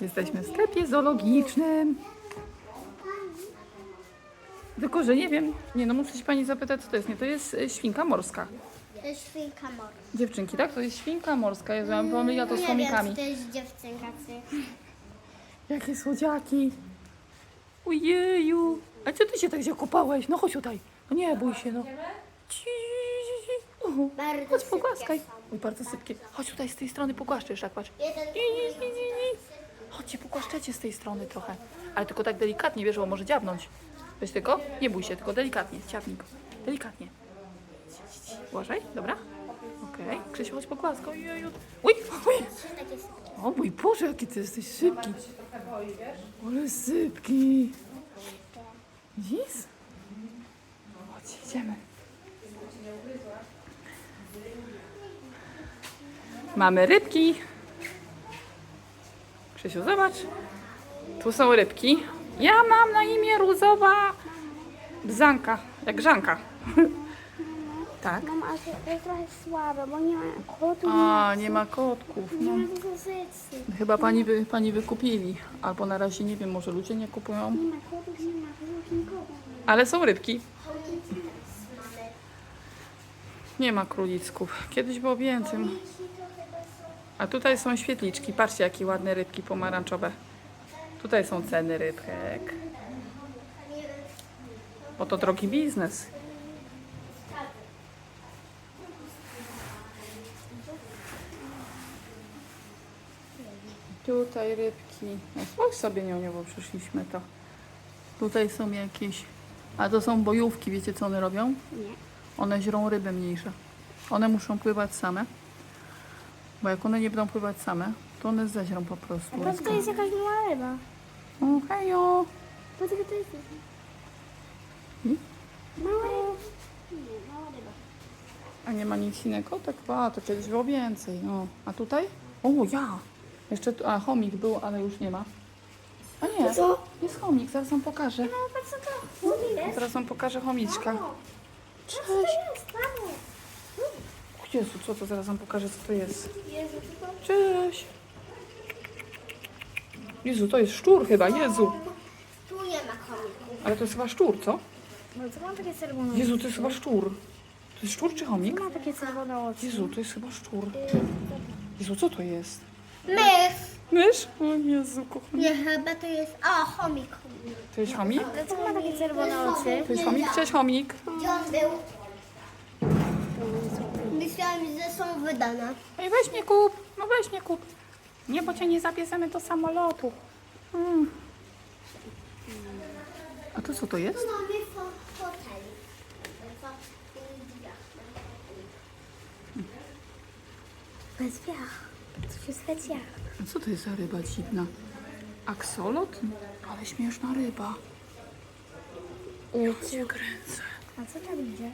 Jesteśmy w sklepie zoologicznym. Tylko, że nie wiem, nie no, muszę się pani zapytać, co to jest. Nie, to jest y, świnka morska. To jest świnka morska. Dziewczynki, tak? To jest świnka morska. Ja mam pomyliła to z Nie wiem, chomikami. czy to jest dziewczynka, czy... Jakie słodziaki. Ojeju. A co ty się tak zakopałeś? No chodź tutaj. No nie bój się, no. Ci, ci, ci. Uhu. Bardzo Chodź pogłaskaj. są. Oj, bardzo sypkie. Chodź tutaj z tej strony pogłaszczesz, jak patrz. Jeden I, i, i, i, i. Chodźcie, pogłaszczecie z tej strony trochę. Ale tylko tak delikatnie, wiesz, bo może dziabnąć. Weź tylko, nie bój się, tylko delikatnie, ciapnij go. Delikatnie. Ci, ci, ci. Uważaj, dobra? Okej. Krzysiu, chodź pogłaskaj. Ojeju. Uj, uj. O mój Boże, jaki ty jesteś szybki. Ale sypki. Widzisz? Chodź, idziemy. Mamy rybki. Krzysiu, zobacz. Tu są rybki. Ja mam na imię Rózowa Bzanka, jak Grzanka. tak. Mama, ale to jest trochę słabe, bo nie ma kotu, A, nie ma kotków. No. nie ma dużo rzeczy. Chyba pani, wy, pani wykupili. Albo na razie nie wiem, może ludzie nie kupują. Nie ma kotów, nie ma nikogo. Ale są rybki. Nie ma królicków. Kiedyś było więcej. A tutaj są świetliczki. Patrzcie, jakie ładne rybki pomarańczowe. Tutaj są ceny rybek. Bo to drogi biznes. Tutaj rybki. No spójrz sobie nią, bo przyszliśmy to. Tutaj są jakieś. A to są bojówki, wiecie co one robią? Nie. One źrą ryby mniejsze. One muszą pływać same. Bo jak one nie będą pływać same, to one zeźrą po prostu. A to jest jakaś mała ryba. O, hejo! Co to jest? Mała ryba. Nie, mała ryba. A nie ma nic innego? Tak, a, to kiedyś było więcej. O, a tutaj? O, ja! Jeszcze tu, a chomik był, ale już nie ma. A nie, Co? jest chomik, zaraz wam pokażę. No, patrz co to? Jest? Zaraz wam pokażę chomiczka. Co to jest? Mamo. O Jezu, co to? Zaraz wam pokażę, co to jest. Cześć! Jezu, to jest szczur chyba, Jezu. Tu nie ma komików. Ale to jest chyba szczur, co? No co mam takie czerwone Jezu, to jest chyba szczur. To jest szczur czy chomik? Ma takie czerwone oczy. Jezu, to jest chyba szczur. Jezu, co to jest? Mysz. Mysz? O Jezu, kochany. Nie, chyba to jest... O, chomik. To jest chomik? Dlaczego ma takie czerwone oczy? To jest chomik? Cześć, chomik. Gdzie on był? Myślałam, że są wydane. Ej, weź mnie kup. No weź mnie kup. Nie, bo cię nie zabierzemy do samolotu. Mm. A to co to jest? Mamy fotel. Bez wiach. To wiach. A co to jest za ryba dziwna? Aksolot? Ale śmieszna ryba. Ja cię kręcę. A co tam idzie?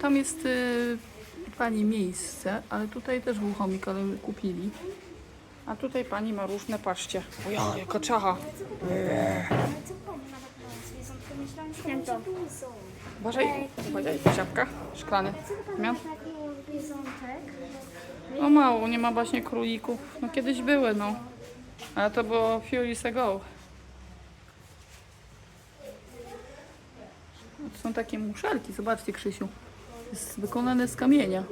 Tam jest y, pani miejsce, ale tutaj też był chomik, ale kupili. A tutaj pani ma różne, patrzcie. O ja, jaka czacha. Dużo. Uważaj, uważaj, żabka, szklany. Zwierzątek? No mało, nie ma właśnie królików. No kiedyś były, no. Ale to było few years ago. To są takie muszelki, zobaczcie Krzysiu. Jest wykonane z kamienia.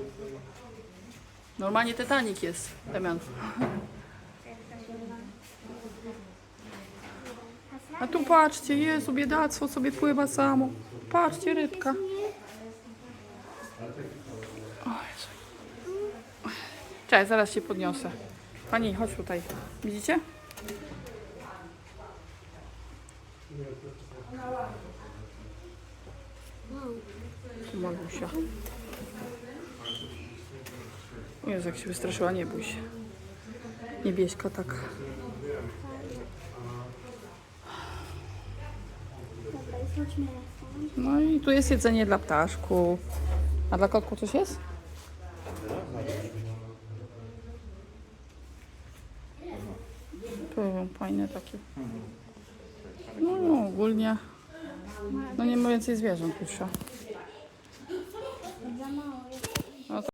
Normalnie Titanic jest, Damian. A tu patrzcie, Jezu, biedactwo sobie pływa samo. Patrzcie, rybka. Cześć, zaraz się podniosę. Pani, chodź tutaj. Widzicie? Malusia. O Jezu, jak się wystraszyła, nie bój się. Niebieska tak. No i tu jest jedzenie dla ptaszków. A dla kotku coś jest? Tu fajne takie. No, no ogólnie. No nie ma więcej zwierząt już.